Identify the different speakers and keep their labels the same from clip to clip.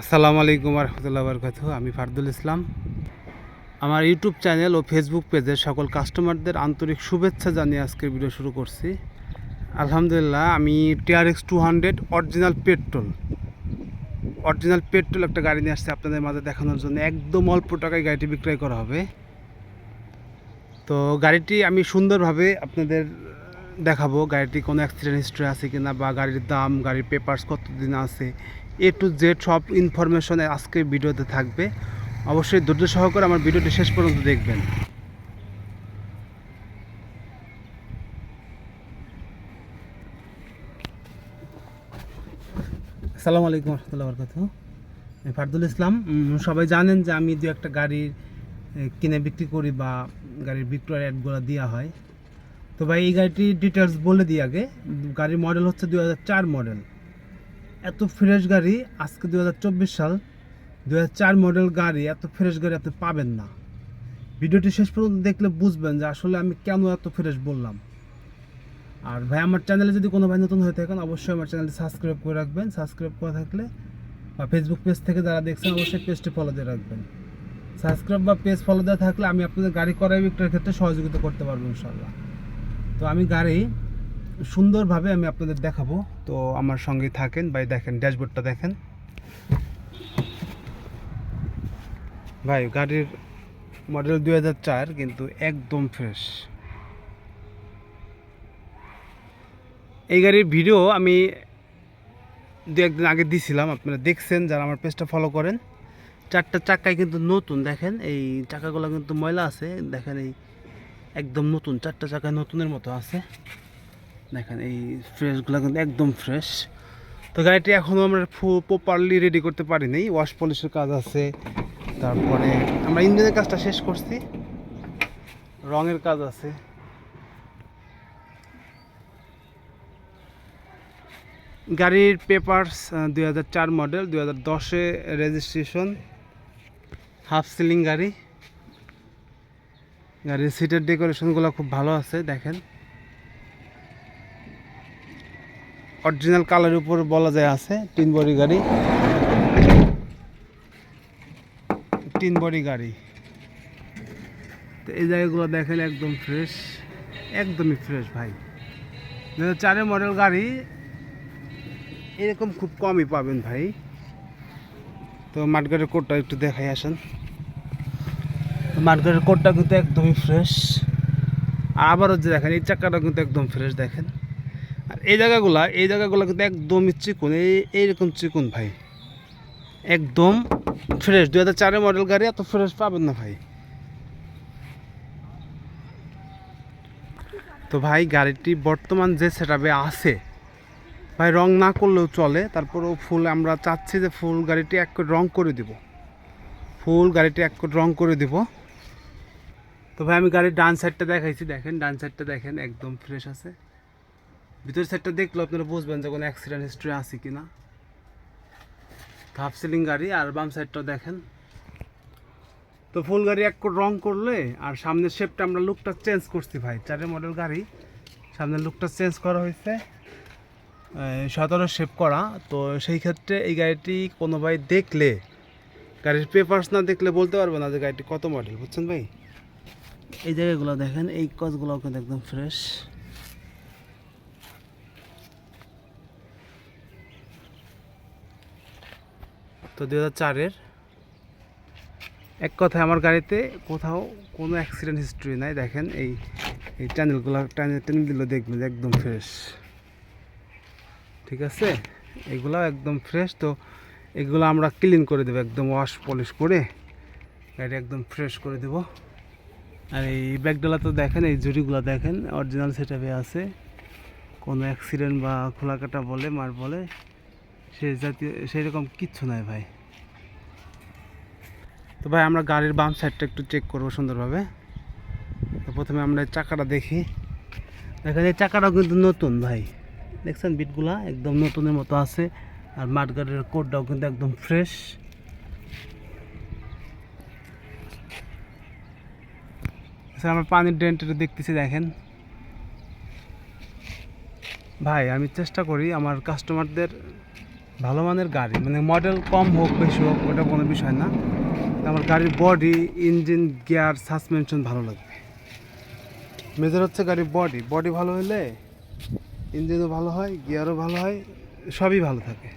Speaker 1: আসসালামু আলাইকুম রহমতুল্লাহ বরকাত আমি ফারদুল ইসলাম। আমার ইউটিউব চ্যানেল ও ফেসবুক পেজের সকল কাস্টমারদের আন্তরিক শুভেচ্ছা জানিয়ে আজকের ভিডিও শুরু করছি। আলহামদুলিল্লাহ, আমি TRX two hundred original petrol. Original petrol একটা গাড়ি নিয়ে আসছে আপনাদের মাঝে দেখানোর জন্য। একদম অল্প টাকায় গাড়িটি বিক্রয় করা হবে। তো গাড়িটি আমি সুন্দরভাবে আপনাদের দেখাবো। গাড়িটি কোনো অ্যাক্সিডেন্ট হিস্ট্রি আছে কিনা বা গাড়ির দাম, গাড়ির পেপার্স কতদিন আছে এ টু জেড সব ইনফরমেশন আজকের ভিডিওতে থাকবে। অবশ্যই ধৈর্য সহকারে আমার ভিডিওটি শেষ পর্যন্ত দেখবেন। আসসালামু আলাইকুম রহমতুল্লাহ বরকাত আমি ফারদুল ইসলাম। সবাই জানেন যে আমি দু একটা গাড়ির কিনে বিক্রি করি বা গাড়ির বিক্রয় অ্যাডগুলো দেওয়া হয়। তো ভাই, এই গাড়িটির ডিটেলস বলে দিই আগে। গাড়ির মডেল হচ্ছে দু মডেল এত ফ্রেশ গাড়ি, আজকে দু হাজার চব্বিশ সাল দু চার মডেল গাড়ি, এত ফ্রেশ গাড়ি আপনি পাবেন না। ভিডিওটি শেষ পর্যন্ত দেখলে বুঝবেন যে আসলে আমি কেন এত ফ্রেশ বললাম। আর ভাই, আমার চ্যানেলে যদি কোনো ভাই নতুন হয়ে থাকেন, অবশ্যই আমার চ্যানেলটি সাবস্ক্রাইব করে রাখবেন। সাবস্ক্রাইব করে থাকলে বা ফেসবুক পেজ থেকে যারা দেখছেন, অবশ্যই পেজটি ফলো দিয়ে রাখবেন। সাবস্ক্রাইব বা পেজ ফলো দেওয়া থাকলে আমি আপনাদের গাড়ি করাই বিক্রয়ের ক্ষেত্রে সহযোগিতা করতে পারব ইনশাল্লাহ তো আমি গাড়ি সুন্দরভাবে আমি আপনাদের দেখাবো। তো আমার সঙ্গে থাকেন ভাই, দেখেন, ড্যাশবোর্ডটা দেখেন। ভাই, গাড়ির মডেল দুই হাজার চার, কিন্তু একদম ফ্রেশ এই গাড়ির ভিডিও আমি দু একদিন আগে দিছিলাম, আপনারা দেখছেন, যারা আমার পেজটা ফলো করেন। চারটা চাকায় কিন্তু নতুন, দেখেন, এই চাকাগুলো কিন্তু ময়লা আছে, দেখেন, এই একদম নতুন, চারটা চাকায় নতুনের মতো আছে। দেখেন, এই ফ্রেশগুলো কিন্তু একদম ফ্রেশ তো গাড়িটি এখনও আমরা প্রপারলি রেডি করতে পারিনি ওয়াশ পলিশের কাজ আছে। তারপরে আমরা ইঞ্জিনের কাজটা শেষ করছি। রঙের কাজ আছে। গাড়ির পেপারস দুই হাজার চার মডেল দুই হাজার দশে রেজিস্ট্রেশন হাফ সিলিং গাড়ি। গাড়ির সিটের ডেকোরেশনগুলো খুব ভালো আছে, দেখেন। অরিজিনাল কালারের উপর বলা যায় আছে তিন বডি গাড়ি। তিন বডি গাড়ি। তো এই জায়গাগুলো দেখেন একদম ফ্রেশ একদমই ফ্রেশ ভাই। দু চারের মডেল গাড়ি, এরকম খুব কমই পাবেন ভাই। তো মাঠগাড়ির কোটটা একটু দেখাই আসেন। মাঠগাড়ির কোটটা কিন্তু একদমই ফ্রেশ আবারও যে দেখেন, এই চাকাটা কিন্তু একদম ফ্রেশ দেখেন। এই জায়গাগুলা, এই জায়গাগুলো কিন্তু একদমই চিকুন, এই এইরকম চিকুন ভাই। একদম ফ্রেশ দু হাজার চারের মডেল গাড়ি এত ফ্রেশ পাবেন না ভাই। তো ভাই, গাড়িটি বর্তমান যে সেটাপে আছে, ভাই রং না করলেও চলে। তারপরেও ফুল, আমরা চাচ্ছি যে ফুল গাড়িটি এক করে রং করে দিব। ফুল গাড়িটি এক করে রং করে দিব। তো ভাই, আমি গাড়ির ডান সাইডটা দেখাইছি, দেখেন, ডান সাইডটা দেখেন, একদম ফ্রেশ আছে। ভিতরের সাইডটা দেখলে আপনারা বুঝবেন যে কোনো অ্যাক্সিডেন্ট হিস্ট্রি আছে কি না হাফ সিলিং গাড়ি আর বাম সাইডটা দেখেন। তো ফুল গাড়ি এক রং করলে আর সামনের শেপটা আমরা লুকটা চেঞ্জ করছি ভাই। চারের মডেল গাড়ি, সামনের লুকটা চেঞ্জ করা হয়েছে। সতেরো শেপ করা। তো সেই ক্ষেত্রে এই গাড়িটি কোনো ভাই দেখলে, গাড়ির পেপার্স না দেখলে বলতে পারবে না যে গাড়িটি কত মডেল বুঝছেন ভাই? এই জায়গাগুলো দেখেন, এই কচগুলো কিন্তু একদম ফ্রেশ তো দু চারের এক কথায় আমার গাড়িতে কোথাও কোনো অ্যাক্সিডেন্ট হিস্ট্রি নাই। দেখেন এই এই চ্যানেলগুলো টেনে টেনে দিলে দেখবেন একদম ফ্রেশ ঠিক আছে? এগুলো একদম ফ্রেশ তো এগুলো আমরা ক্লিন করে দেবো, একদম ওয়াশ পলিশ করে। গাড়ি একদম ফ্রেশ করে দেবো। আর এই ব্যাগডালা তো দেখেন, এই জুড়িগুলো দেখেন অরিজিনাল সেটাপে আছে। কোনো অ্যাক্সিডেন্ট বা খোলা কাটা বলে, মার বলে। সে জাতীয় সেই রকম কিচ্ছু নাই ভাই। তো ভাই, আমরা গাড়ির বাম সাইডটা একটু চেক করব সুন্দরভাবে। তো প্রথমে আমরা চাকাটা দেখি। দেখেন এই চাকাটাও কিন্তু নতুন ভাই। দেখছেন বিটগুলা? একদম নতুনের মতো আছে। আর মাঠগাড়ির কোটটাও কিন্তু একদম ফ্রেশ আচ্ছা আমরা পানির ড্রেনটা দেখতেছি, দেখেন। ভাই, আমি চেষ্টা করি আমার কাস্টমারদের ভালো মানের গাড়ি মানে মডেল কম হোক, বেশি হোক, ওটা কোনো বিষয় না। আমার গাড়ির বডি ইঞ্জিন গিয়ার সাসপেনশন ভালো লাগবে। মেজর হচ্ছে গাড়ির বডি বডি ভালো হলে ইঞ্জিনও ভালো হয় গিয়ারও ভালো হয়, সবই ভালো থাকে।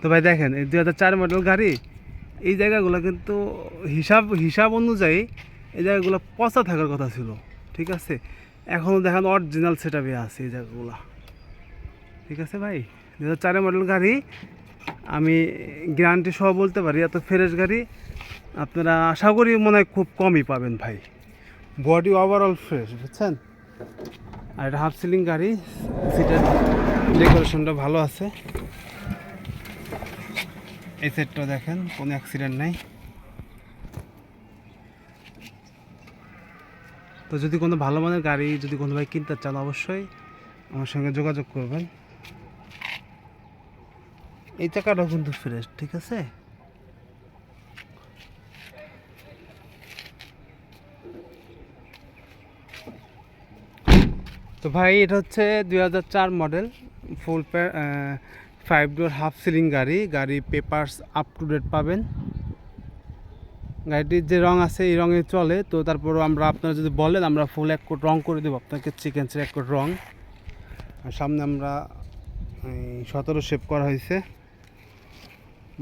Speaker 1: তো ভাই দেখেন, এই দু হাজার চার মডেল গাড়ি, এই জায়গাগুলো কিন্তু হিসাব হিসাব অনুযায়ী এই জায়গাগুলো পচা থাকার কথা ছিল, ঠিক আছে? এখনও দেখেন অরিজিনাল সেট আপে আছে এই জায়গাগুলো। ঠিক আছে ভাই? হাজার মডেল গাড়ি, আমি গ্যারান্টি সহ বলতে পারি, এত ফ্রেশ গাড়ি আপনারা আশা করি মনে হয় খুব কমই পাবেন ভাই। বডি ওভারঅল ফ্রেশ বুঝছেন? আর এটা হাফ সিলিং গাড়ি সিটের ডেকোরেশনটা ভালো আছে। এই সেটটা দেখেন, কোনো অ্যাক্সিডেন্ট নাই। তো যদি কোনো ভালো মানের গাড়ি যদি কোনো ভাই কিনতে চান, অবশ্যই আমার সঙ্গে যোগাযোগ করবেন। এই চাকাটাও কিন্তু ফ্রেশ ঠিক আছে? তো ভাই, এটা হচ্ছে দুই হাজার চার model full five door half ceiling গাড়ি গাড়ি পেপার্স আপ টু ডেট পাবেন। গাড়িটির যে রং আছে, এই রঙে চলে। তো তারপরও আমরা, আপনারা যদি বলেন, আমরা ফুল এক কোট রং করে দেবো। আপনাকে চিকেন্সের এক কোট রং। আর সামনে আমরা সতেরো শেপ করা হয়েছে।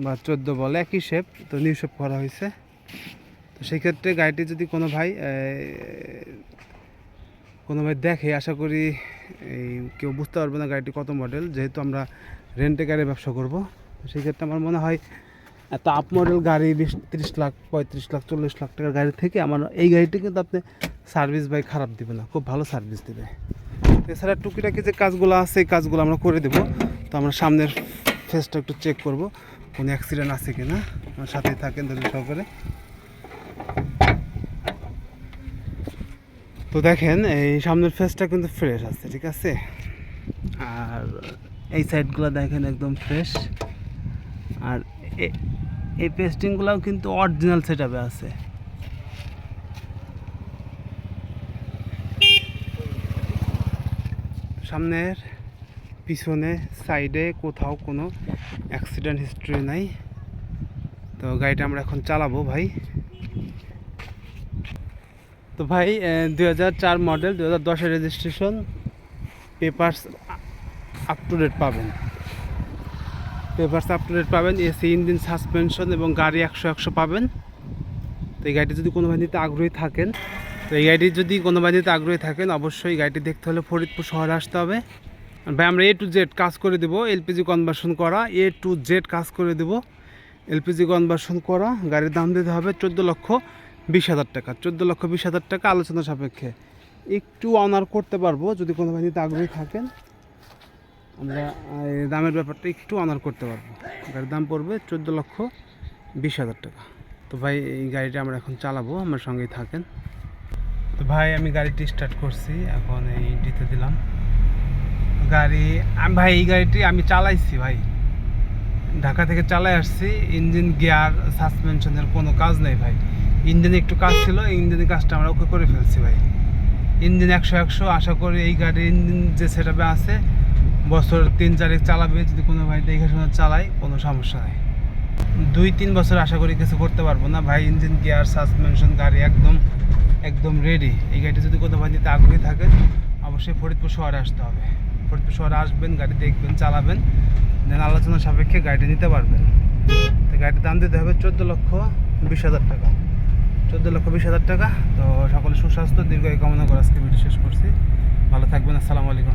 Speaker 1: বা চোদ্দ বলে, একই শেপ তো নিউ শেপ করা হয়েছে। তো সেই ক্ষেত্রে গাড়িটি যদি কোনো ভাই কোনো ভাই দেখে, আশা করি এই কেউ বুঝতে পারবে না গাড়িটি কত মডেল যেহেতু আমরা রেন্টে গাড়ি ব্যবসা করব। সেই ক্ষেত্রে আমার মনে হয়, এত আপ মডেল গাড়ি, বিশ, তিরিশ লাখ, পঁয়ত্রিশ লাখ, চল্লিশ লাখ টাকার গাড়ি থেকে আমার, এই গাড়িটি কিন্তু আপনি সার্ভিস ভাই খারাপ দিবে না, খুব ভালো সার্ভিস দেবে। এছাড়া টুকিটাকি যে কাজগুলো আছে, এই কাজগুলো আমরা করে দেবো। তো আমরা সামনের ফেসটা একটু চেক করব। কোনো অ্যাক্সিডেন্ট আছে কি না আমার সাথেই থাকেন ধৈর্য সহকারে। তো দেখেন, এই সামনের ফেসটা কিন্তু ফ্রেশ আছে, ঠিক আছে? আর এই সাইডগুলো দেখেন একদম ফ্রেশ আর এই পেস্টিংগুলোও কিন্তু অরিজিনাল সেট আছে। সামনের পিছনে সাইডে কোথাও কোনো অ্যাক্সিডেন্ট হিস্ট্রি নাই। তো গাড়িটা আমরা এখন চালাবো ভাই। তো ভাই দুই হাজার চার মডেল দু হাজার registration papers up to date পাবেন। পেপার্স আপ টু ডেট পাবেন এসি ইঞ্জিন সাসপেনশন এবং গাড়ি একশো একশো পাবেন। তো এই গাড়িটি যদি কোনো ভাই আগ্রহী থাকেন, তো এই গাড়িটি যদি কোনো ভাই আগ্রহী থাকেন, অবশ্যই গাড়িটি দেখতে হলে ফরিদপুর শহরে আসতে হবে। ভাই, আমরা এ টু জেড কাজ করে দেবো এলপিজি কনভার্সন করা এ টু জেড কাজ করে দেবো এলপিজি কনভার্সন করা, গাড়ির দাম দিতে হবে চোদ্দ লক্ষ বিশ হাজার টাকা, চোদ্দ লক্ষ বিশ হাজার টাকা আলোচনা সাপেক্ষে। একটু অনার করতে পারব, যদি কোনো ভাই নিতে আগ্রহী থাকেন, আমরা দামের ব্যাপারটা একটু অনার করতে পারব। গাড়ির দাম পড়বে চোদ্দ লক্ষ বিশ হাজার টাকা। তো ভাই, এই গাড়িটা আমরা এখন চালাবো, আমার সঙ্গেই থাকেন। তো ভাই, আমি গাড়িটি স্টার্ট করছি, এখন এই দিতে দিলাম। গাড়ি ভাই, এই গাড়িটি আমি চালাইছি, ভাই। ঢাকা থেকে চালাই আসছি, ইঞ্জিন, গিয়ার, সাসপেনশনের কোনো কাজ নেই, ভাই। ইঞ্জিনে একটু কাজ ছিল, ইঞ্জিনের কাজটা আমরা ওকে করে ফেলছি, ভাই। ইঞ্জিন একশো একশো, আশা করি এই গাড়ির ইঞ্জিন যে সেট আছে, বছর তিন চারেক চালাবে, যদি কোনো ভাই দেখে চালায়, কোনো সমস্যা নেই। দুই, তিন বছর আশা করি কিছু করতে পারব না, ভাই। ইঞ্জিন, গিয়ার, সাসপেনশন, গাড়ি একদম একদম রেডি এই গাড়িটি যদি কোনো ভাই নিতে আগ্রহী থাকে, অবশ্যই ফরিদপুর শহরে আসতে হবে। ফরিদপুর শহরে আসবেন, গাড়ি দেখবেন, চালাবেন দেন আলোচনা সাপেক্ষে গাড়িটা নিতে পারবেন। তো গাড়ির দাম দিতে হবে চোদ্দ লক্ষ বিশ হাজার টাকা। চোদ্দ লক্ষ বিশ হাজার টাকা। তো সকলে সুস্বাস্থ্য দীর্ঘ কামনা করে আজকে ভিডিও শেষ করছি। ভালো থাকবেন, আসসালামু আলাইকুম